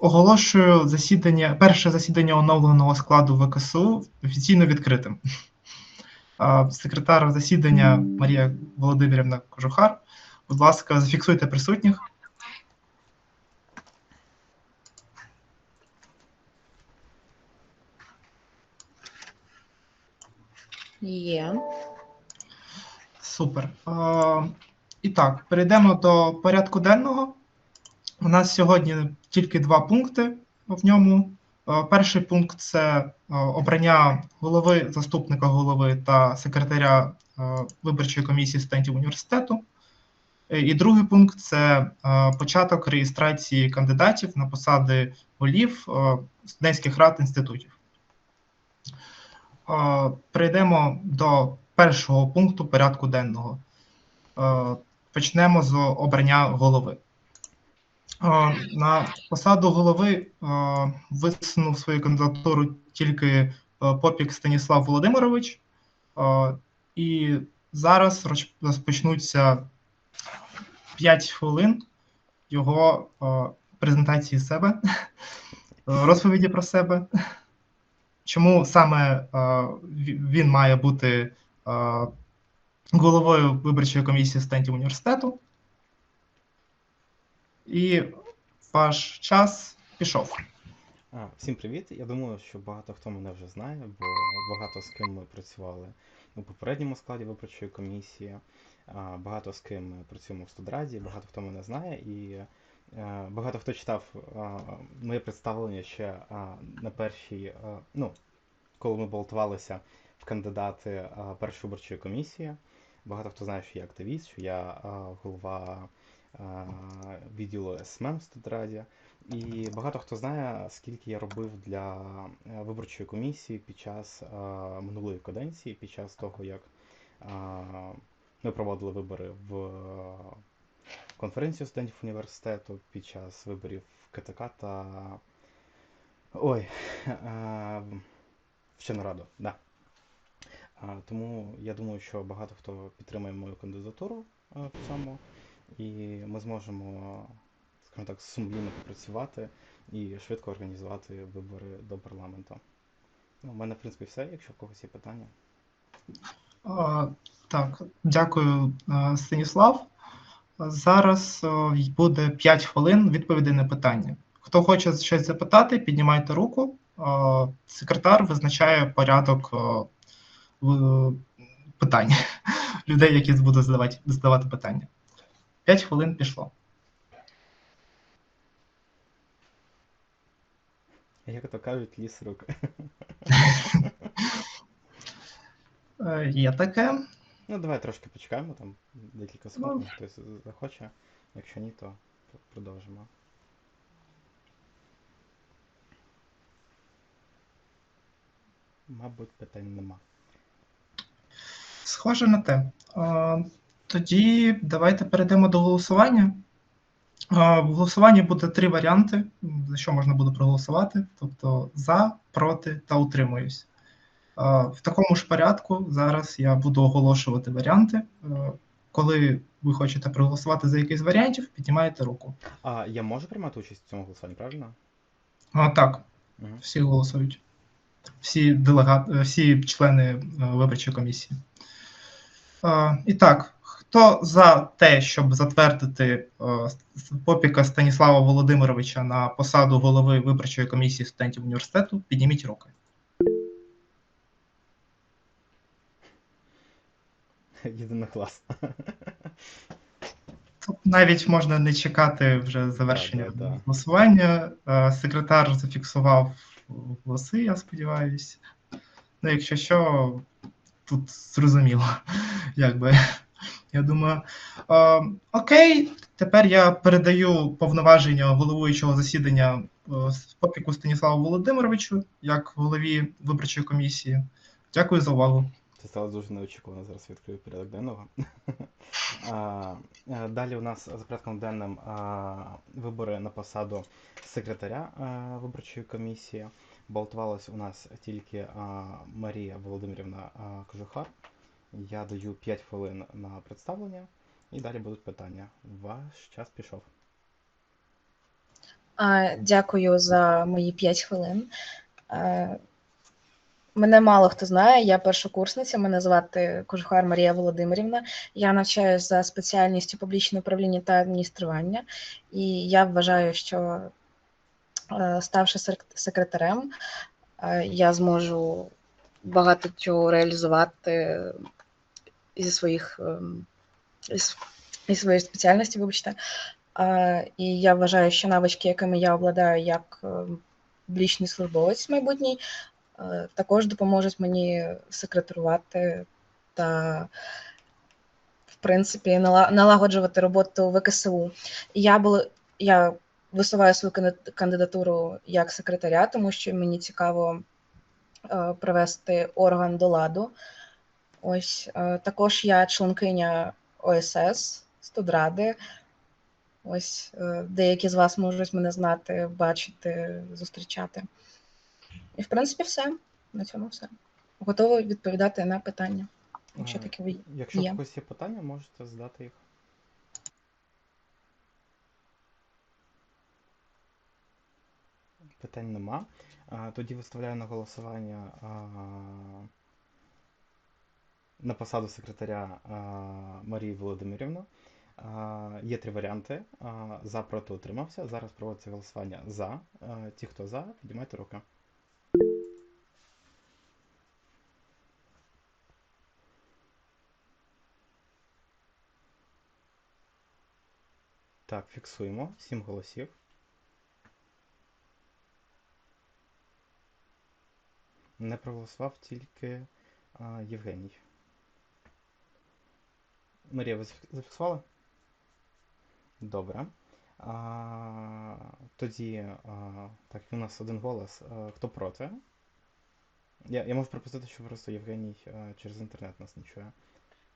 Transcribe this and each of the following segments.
Оголошую засідання, перше засідання оновленого складу ВКСУ офіційно відкритим. Секретар засідання Марія Володимирівна Кожухар. Будь ласка, зафіксуйте присутніх. Є. Супер. Е, І так, перейдемо до порядку денного. У нас сьогодні тільки два пункти в ньому. Е, Перший пункт це е, обрання голови, заступника голови та секретаря е, виборчої комісії студентів університету. І другий пункт це початок реєстрації кандидатів на посади голів студентських рад інститутів. Перейдемо до першого пункту порядку денного. Почнемо з обрання голови. На посаду голови висунув свою кандидатуру тільки е, Попік Станіслав Володимирович. І зараз розпочнуться 5 хвилин його презентації себе, е, розповіді про себе. Чому саме він має бути головою виборчої комісії студентів університету? І ваш час пішов. А, Всім привіт! Я думаю, що багато хто мене вже знає, бо багато з ким ми працювали у попередньому складі виборчої комісії, багато з ким ми працюємо в студраді, багато хто мене знає, і е, багато хто читав а, моє представлення ще а, на першій, ну, коли ми балотувалися в кандидати першої виборчої комісії. Багато хто знає, що я активіст, що я голова відділу СММ в. І багато хто знає, скільки я робив для е, виборчої комісії під час е, минулої каденції, під час того, як ми проводили вибори в е, конференцію студентів університету, під час виборів в КТК та. Ой, Вчену раду, да. Тому я думаю, що багато хто підтримує мою кандидатуру в цьому, і ми зможемо скажімо так, сумлінно попрацювати і швидко організувати вибори до парламенту. Ну, у мене, в принципі, все, якщо в когось є питання. А, Так, дякую, е, Станіслав. Зараз буде 5 хвилин відповідей на питання. Хто хоче щось запитати, піднімайте руку. Секретар визначає порядок питань людей, які будуть задавати, задавати питання. 5 хвилин пішло. Як то кажуть, ліс рук. Е, Є таке. Ну, давай трошки почекаємо, там декілька секунд, може хтось захоче. Якщо ні, то продовжимо. Мабуть, питань нема. Схоже на те. А, Тоді давайте перейдемо до голосування. В голосуванні буде три варіанти, за що можна буде проголосувати: тобто за, проти та утримуюсь. В такому ж порядку зараз я буду оголошувати варіанти. Коли ви хочете проголосувати за якийсь з варіантів, піднімаєте руку. А я можу приймати участь в цьому голосуванні, правильно? А, Так, Угу. всі голосують. Всі делегати, всі члени виборчої комісії. Е, І так, хто за те, щоб затвердити е, Попіка Станіслава Володимировича на посаду голови виборчої комісії студентів університету, підніміть руки. Єдинокласно. Тут навіть можна не чекати вже завершення Да, да, да. голосування. Е, Секретар зафіксував голоси, я сподіваюся. Ну, якщо що, тут зрозуміло, якби. Я думаю. Е, окей, тепер я передаю повноваження головуючого засідання е, Попіку Станіславу Володимировичу як голові виборчої комісії. Дякую за увагу. Це стало дуже неочікувано. Зараз відкрию порядок денного. Е, Далі у нас за порядком денним вибори на посаду секретаря виборчої комісії. Балотувалась у нас тільки Марія Володимирівна Кожухар. Я даю 5 хвилин на представлення, і далі будуть питання. Ваш час пішов. Дякую за мої 5 хвилин. Мене мало хто знає, я першокурсниця, мене звати Кожухар Марія Володимирівна. Я навчаюся за спеціальністю публічне управління та адміністрування, і я вважаю, що е, ставши секретарем, е, я зможу багато чого реалізувати зі своїх із, із своєї спеціальності, вибачте. І я вважаю, що навички, якими я обладаю як публічний службовець майбутній, е, також допоможуть мені секретарувати та, в принципі, нала- налагоджувати роботу ВКСУ. Я була я висуваю свою кандид- кандидатуру як секретаря, тому що мені цікаво е, привести орган до ладу. Ось е, також я членкиня ОСС студради. Ось е, деякі з вас можуть мене знати, бачити, зустрічати. І в принципі, все. На цьому все. Готова відповідати на питання, якщо Е, таке ви- Якщо є. когось є питання, можете задати їх. Питань нема. Тоді виставляю на голосування на посаду секретаря Марії Володимирівну. Є три варіанти. За, проти, утримався. Зараз проводиться голосування за. Ті, хто за, піднімайте руки. Так, фіксуємо. Сім голосів. Не проголосував тільки Євгеній. Марія, ви зафіксували? Добре. А, тоді, а, так, у нас один голос. А, хто проти? Я, я можу припустити, що просто Євгеній а, через інтернет нас не чує.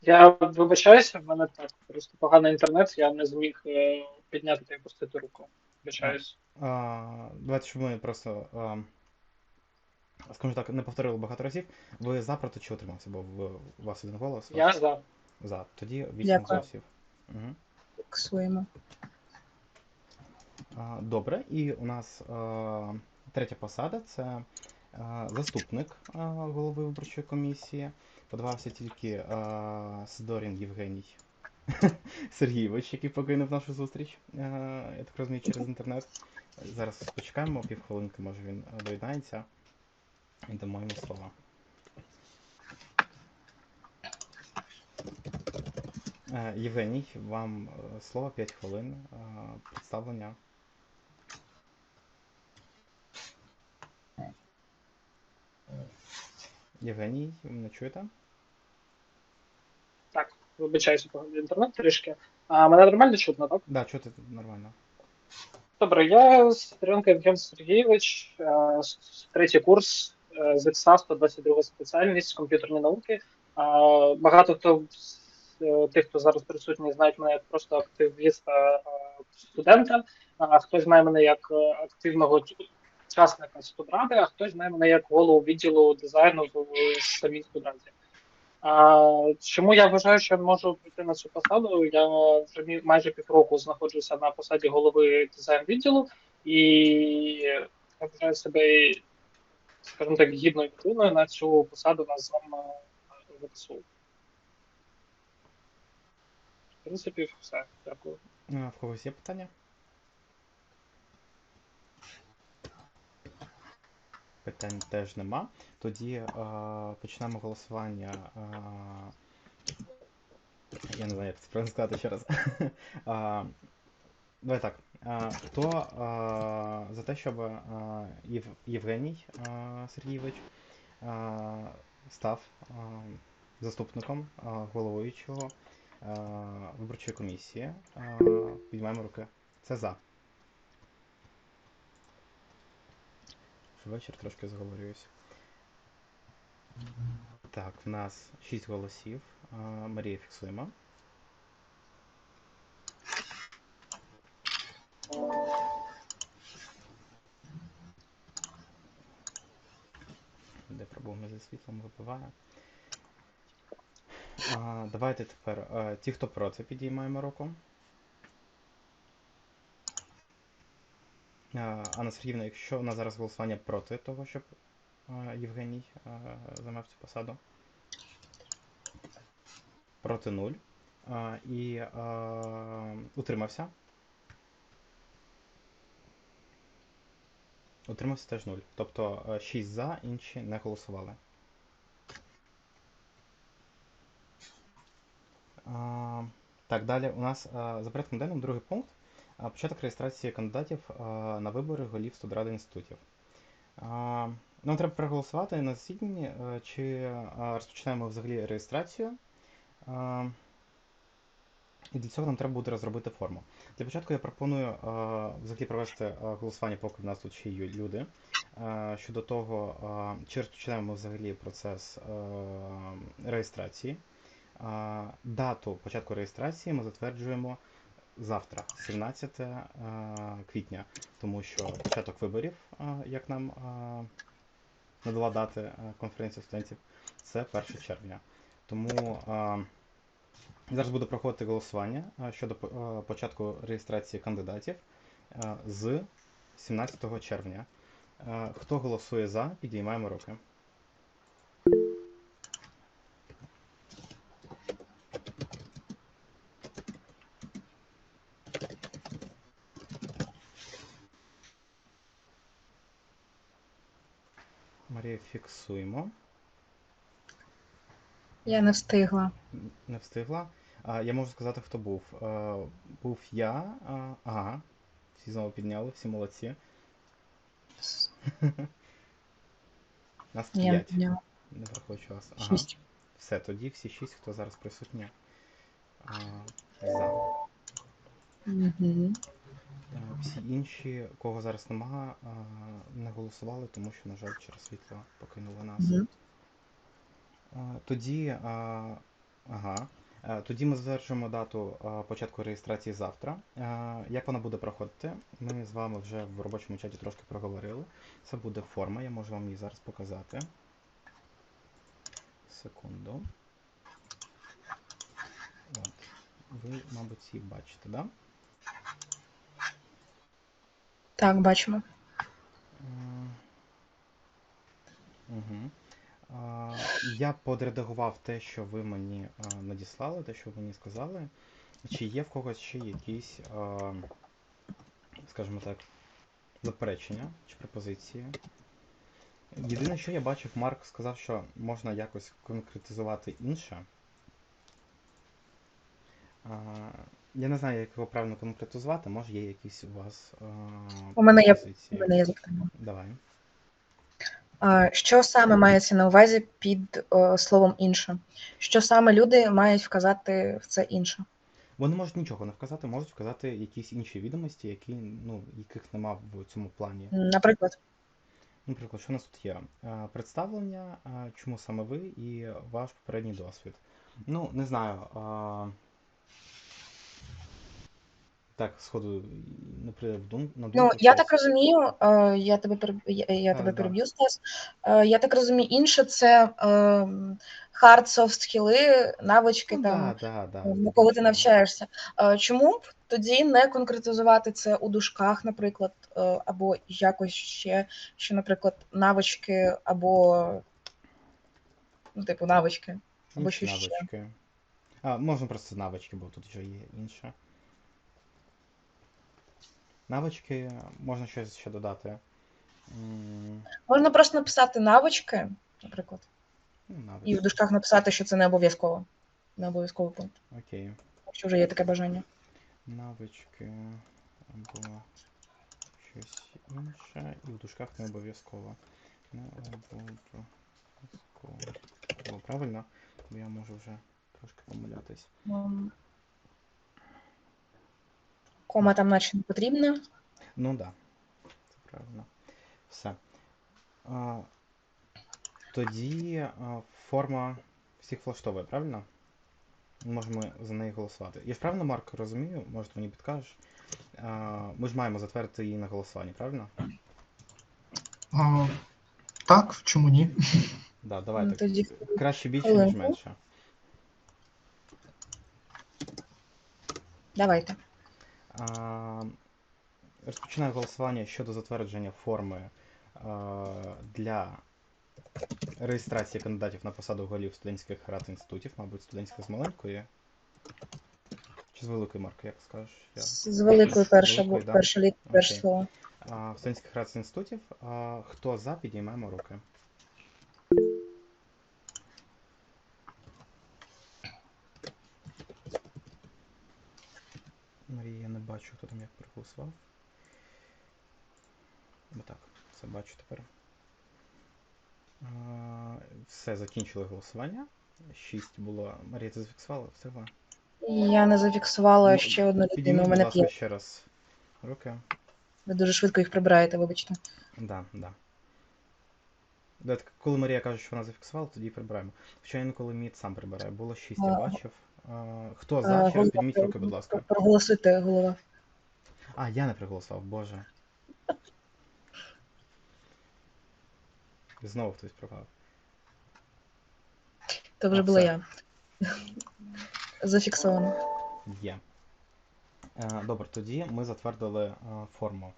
Я вибачаюся, в мене так просто поганий інтернет, я не зміг е, підняти та пустити руку. Вибачаюсь. А, давайте, щоб ми просто, а, скажімо так, не повторили багато разів. Ви за проти чи утримався, бо у вас один голос. Я за. За. Тоді вісім Дякую. голосів. Угу. Фіксуємо. А, Добре, і у нас а, третя посада це а, заступник а, голови виборчої комісії. Подавався тільки а, Сидорін Євгеній Сергійович, який покинув нашу зустріч, а, я так розумію, через інтернет. Зараз почекаємо півхвилинки, може він доєднається. І дамо йому слово. Євгеній, вам е, слово 5 хвилин. е, Представлення. Євгеній, ви мене чуєте? Так, вибачаюся, інтернет трішки. А мене нормально чутно, так? Да, чути нормально. Добре, я Стренко Євген Сергійович, е, третій курс е, з ІКСА, 122 спеціальність комп'ютерні науки. Багато хто е, тих, хто зараз присутній, знають мене як просто активіста е, студента, а хтось знає мене як е, активного учасника студради, а хтось знає мене як голову відділу дизайну в самій студраді. Чому я вважаю, що можу прийти на цю посаду? Я вже майже півроку знаходжуся на посаді голови дизайн відділу, і я вважаю себе, скажімо так, гідною людиною на цю посаду на зам ВКСУ. В принципі, все. Дякую. Е, В когось є питання? Питань теж нема. Тоді е, почнемо голосування. Е, я не знаю, як це правильно сказати ще раз. Е, Давай так. Е, Хто е, за те, щоб е, Єв- Євгеній е, Сергійович е, став е, заступником е, головуючого виборчої комісії? Піднімаємо руки. Це за. Вечір трошки заговорююсь. Так, в нас 6 голосів. Марія фіксуємо. Де пробуємо зі світлом випиває. А, давайте тепер. е, ті, хто проти, підіймаємо руку. А, Анна Сергіївна, якщо у нас зараз голосування проти того, щоб а, Євгеній а, займав цю посаду. Проти 0. А, і а, утримався. Утримався теж 0. Тобто 6 за, інші не голосували. Так, далі у нас за порядком денним другий пункт. Початок реєстрації кандидатів на вибори голів студради інститутів. Нам треба проголосувати на засіданні, е, чи розпочинаємо взагалі реєстрацію. І для цього нам треба буде розробити форму. Для початку я пропоную взагалі провести голосування, поки в нас тут ще є люди. Щодо того, чи розпочинаємо взагалі процес реєстрації. Дату початку реєстрації ми затверджуємо завтра, 17 е, квітня, тому що початок виборів, е, як нам е, надала дати конференція студентів, це 1 червня. Тому зараз буде проходити голосування щодо початку реєстрації кандидатів з 17 червня. Хто голосує за, підіймаємо руки. Марія, фіксуємо. Я не встигла. Не встигла. А, я можу сказати, хто був. А, був я. А, ага. Всі знову підняли, всі молодці. Нас Я не 5. підняла. Не враховуючи вас. Ага. Шість. Все, тоді всі 6, хто зараз присутні. А, за. Угу. Е, Всі інші, кого зараз нема, не голосували, тому що, на жаль, через світло покинули нас. А, Тоді, ага. Е, Тоді ми затверджуємо дату початку реєстрації завтра. Е, Як вона буде проходити? Ми з вами вже в робочому чаті трошки проговорили. Це буде форма, я можу вам її зараз показати. Секунду. От. Ви, мабуть, її бачите, да? Так, бачимо. Угу. Я подредагував те, що ви мені надіслали, те, що ви мені сказали. Чи є в когось ще якісь, скажімо так, заперечення чи пропозиції? Єдине, що я бачив, Марк сказав, що можна якось конкретизувати інше. Я не знаю, як його правильно конкретизувати, може є якісь у вас а, У мене є- У мене є запитання. Давай. Що саме мається на увазі під е, словом інше? Що саме люди мають вказати в це інше? Вони можуть нічого не вказати, можуть вказати якісь інші відомості, які, ну, яких нема в цьому плані. Наприклад, Наприклад, що у нас тут є? Е, Представлення, е, чому саме ви і ваш попередній досвід. Ну, не знаю. а, Так, сходу не прийде в дум... на думку. ну я так розумію, е, я тебе переб... я, я тебе да. переб'ю, Стас. Е, Я так розумію, інше це е, hard soft скіли, навички Ну, там. да, да, да, на кого ти навчаєшся. Е, Чому б тоді не конкретизувати це у дужках, наприклад, е, або якось ще, що, наприклад, навички або ну, типу, навички. Або Інші що ще? навички. А, можна просто навички, бо тут вже є інше. Навички, можна щось ще додати. Можна просто написати навички, наприклад, ну, і в навички. дужках написати, що це не обов'язково. Не обов'язковий пункт, Окей. якщо вже є таке бажання. Навички або щось інше. І в дужках не обов'язково. Не обов'язково. Правильно? Бо я можу вже трошки помилятись. Кома там наче не потрібна. Ну так, да. це правильно. Все. А, тоді а, форма всіх влаштовує, правильно? Можемо за неї голосувати. Я ж правильно, Марк, розумію? Може, ти мені підкажеш? А, ми ж маємо затвердити її на голосуванні, правильно? А, так, чому ні? Да, давайте. Ну, тоді Краще більше, ніж менше. Давайте. Розпочинаю голосування щодо затвердження форми для реєстрації кандидатів на посаду голів студентських рад інститутів, мабуть, студентських з маленької. Чи з великої марки, як скажеш? Я... З З перша, великою, бу- літ. А, студентських рад інститутів. Хто за, підіймаємо руки. Марія, я не бачу, хто там як проголосував. Отак, це бачу тепер. Все, закінчили голосування. Шість було. Марія, ти зафіксувала? Все ви? Я не зафіксувала Ну, ще одну людину. У мене п'ять. ще раз руки. Ви дуже швидко їх прибираєте, вибачте. Да, да. Да, так, коли Марія каже, що вона зафіксувала, тоді і прибираємо. Хоча інколи мід сам прибирає. Було 6, я бачив. Хто за? Ще раз підніміть руки, будь ласка. Проголосуйте, голова. А, я не приголосував, боже. Знову хтось програв. То вже була я. Зафіксовано. Є. Е, Добре, тоді ми затвердили е, форму.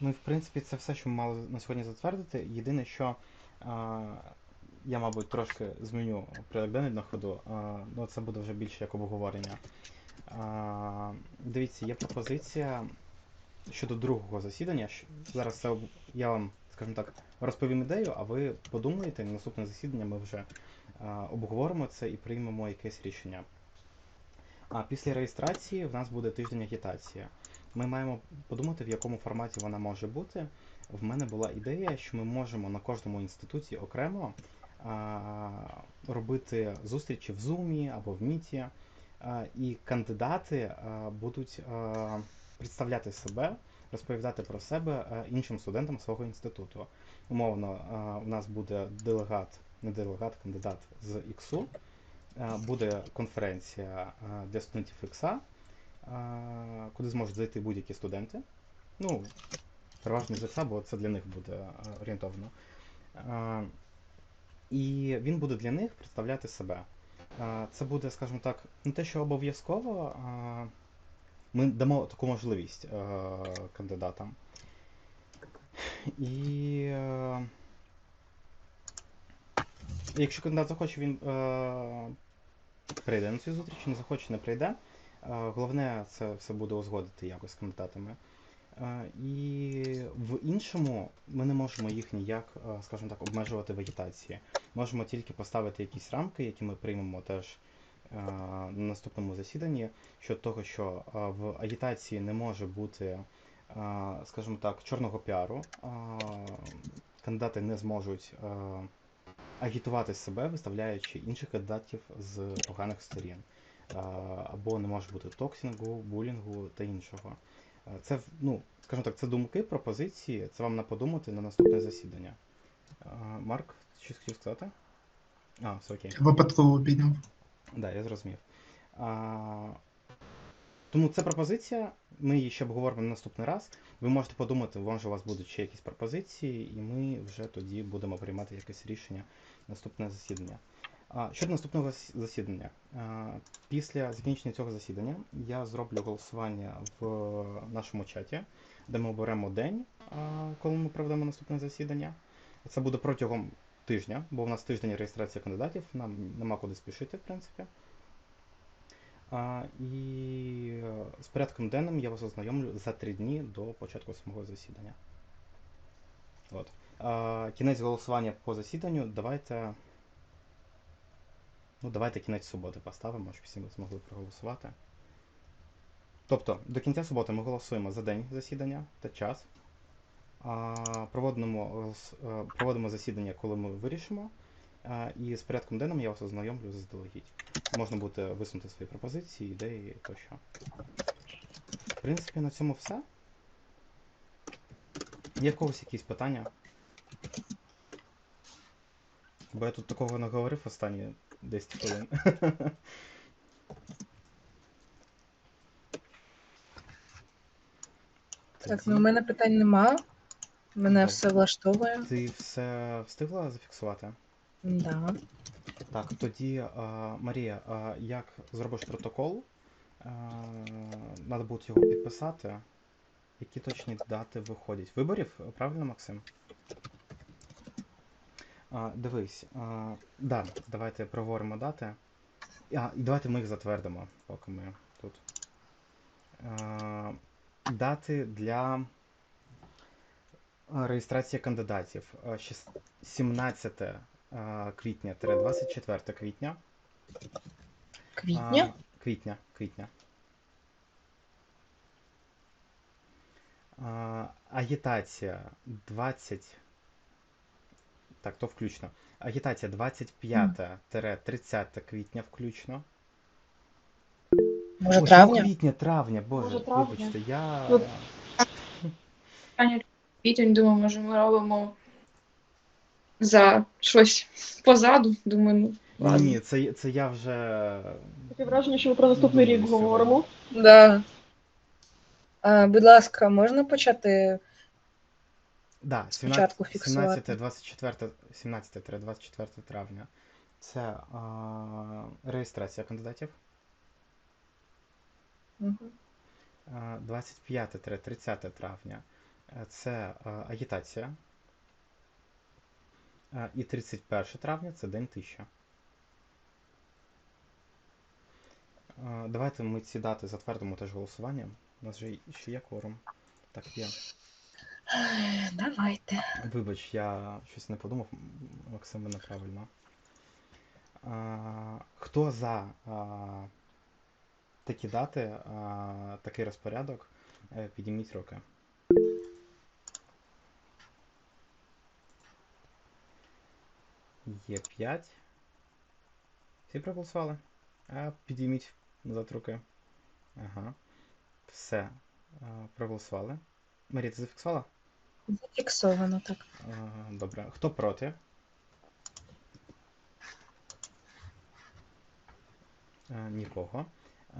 Ну, і, в принципі, це все, що ми мали на сьогодні затвердити. Єдине, що е, я, мабуть, трошки зміню порядок на ходу, е, ну це буде вже більше як обговорення. Е, Дивіться, є пропозиція щодо другого засідання. Зараз це я вам, скажімо так, розповім ідею, а ви подумаєте, на наступне засідання ми вже е, обговоримо це і приймемо якесь рішення. А після реєстрації в нас буде тиждень агітації. Ми маємо подумати, в якому форматі вона може бути. В мене була ідея, що ми можемо на кожному інституті окремо а, робити зустрічі в Zoom або в Міті, і кандидати а, будуть а, представляти себе, розповідати про себе іншим студентам свого інституту. Умовно, а, у нас буде делегат, не делегат, кандидат з іксу. Е, Буде конференція е, для студентів ікса, е, куди зможуть зайти будь-які студенти. Ну, переважно з ікса, бо це для них буде орієнтовно. І він буде для них представляти себе. Це буде, скажімо так, не те, що обов'язково. Ми дамо таку можливість кандидатам. І якщо кандидат захоче, він е, прийде на цю зустріч, не захоче, не прийде. Е, Головне, це все буде узгодити якось з кандидатами. Е, І в іншому ми не можемо їх ніяк, е, скажімо так, обмежувати в агітації. Можемо тільки поставити якісь рамки, які ми приймемо теж на наступному засіданні, щодо того, що в агітації не може бути, скажімо так, чорного піару. Кандидати не зможуть агітувати себе, виставляючи інших кандидатів з поганих сторін. Або не може бути токсингу, булінгу та іншого. Це, ну, скажімо так, це думки, пропозиції, це вам на подумати на наступне засідання. Марк, щось хотів сказати? А, все окей. Випадково підняв. Да, я зрозумів. А, тому це пропозиція. Ми її ще обговоримо на наступний раз. Ви можете подумати, може у вас будуть ще якісь пропозиції, і ми вже тоді будемо приймати якесь рішення наступне засідання. А, щодо наступного засідання. А, після закінчення цього засідання я зроблю голосування в нашому чаті, де ми оберемо день, а, коли ми проведемо наступне засідання. Це буде протягом тижня, бо у нас тиждень реєстрації кандидатів, нам нема куди спішити, в принципі. І е, з порядком денним я вас ознайомлю за три дні до початку самого засідання. От. Кінець голосування по засіданню. Давайте. Ну, давайте кінець суботи поставимо, щоб всі ми змогли проголосувати. Тобто, до кінця суботи ми голосуємо за день засідання та час. Проводимо, е, проводимо засідання, коли ми вирішимо. А, І з порядком денним я вас ознайомлю заздалегідь. Можна буде висунути свої пропозиції, ідеї тощо. В принципі, на цьому все. Є в когось якісь питання? Бо я тут такого не говорив останні 10 хвилин. Так, ну у мене питань нема. Мене Добре. все влаштовує. Ти все встигла зафіксувати? Да. Так, тоді, а, Марія, а, як зробиш протокол? Треба буде його підписати. Які точні дати виходять? Виборів, правильно, Максим? А, дивись, а, да, давайте проговоримо дати. А, і давайте ми їх затвердимо, поки ми тут. А, дати для реєстрації кандидатів. А, 17 а, квітня 24 квітня. Квітня? А, квітня, квітня. А, агітація 20. Так, то включно. Агітація 25-30 квітня включно. Може, Ой, травня? Квітня, травня, боже, Може, травня. вибачте, я. Ну, Аня, Квітень, думаю, може, ми робимо за щось позаду. Думаю, ну, Ні, ладно. ні, це, це я вже. Таке враження, що ми про наступний рік Думаю, говоримо. Да. А, будь ласка, можна почати Да, Спочатку 17, фіксувати. 17, 24, 17-24 травня. Це а, реєстрація кандидатів. Мгм. А, 25-30 травня е, це а, агітація. А, І 31 травня це День тисяча. Давайте ми ці дати затвердимо теж голосуванням. У нас же ще є кворум. Так, є. Давайте. Вибач, я щось не подумав, Максим, ви неправильно. А, хто за такі дати, такий розпорядок, е, підійміть руки. Є 5. Всі проголосували? А, підійміть назад руки. Ага. Все. А, проголосували. Марія, ти зафіксувала? Зафіксовано так. Е, Добре. Хто проти? Е, Нікого.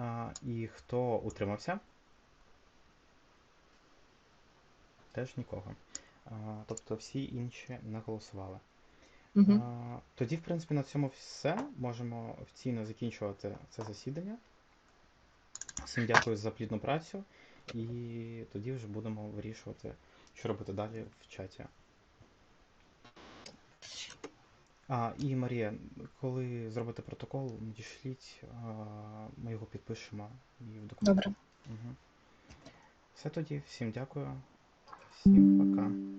Е, І хто утримався? Теж нікого. Е, Тобто всі інші не голосували. Угу. Тоді, в принципі, на цьому все. Можемо офіційно закінчувати це засідання. Всім дякую за плідну працю. І тоді вже будемо вирішувати, що робити далі в чаті. А, і Марія, коли зробите протокол, надішліть, а, ми його підпишемо і в документах. Добре. Угу. Все тоді, всім дякую. Всім пока.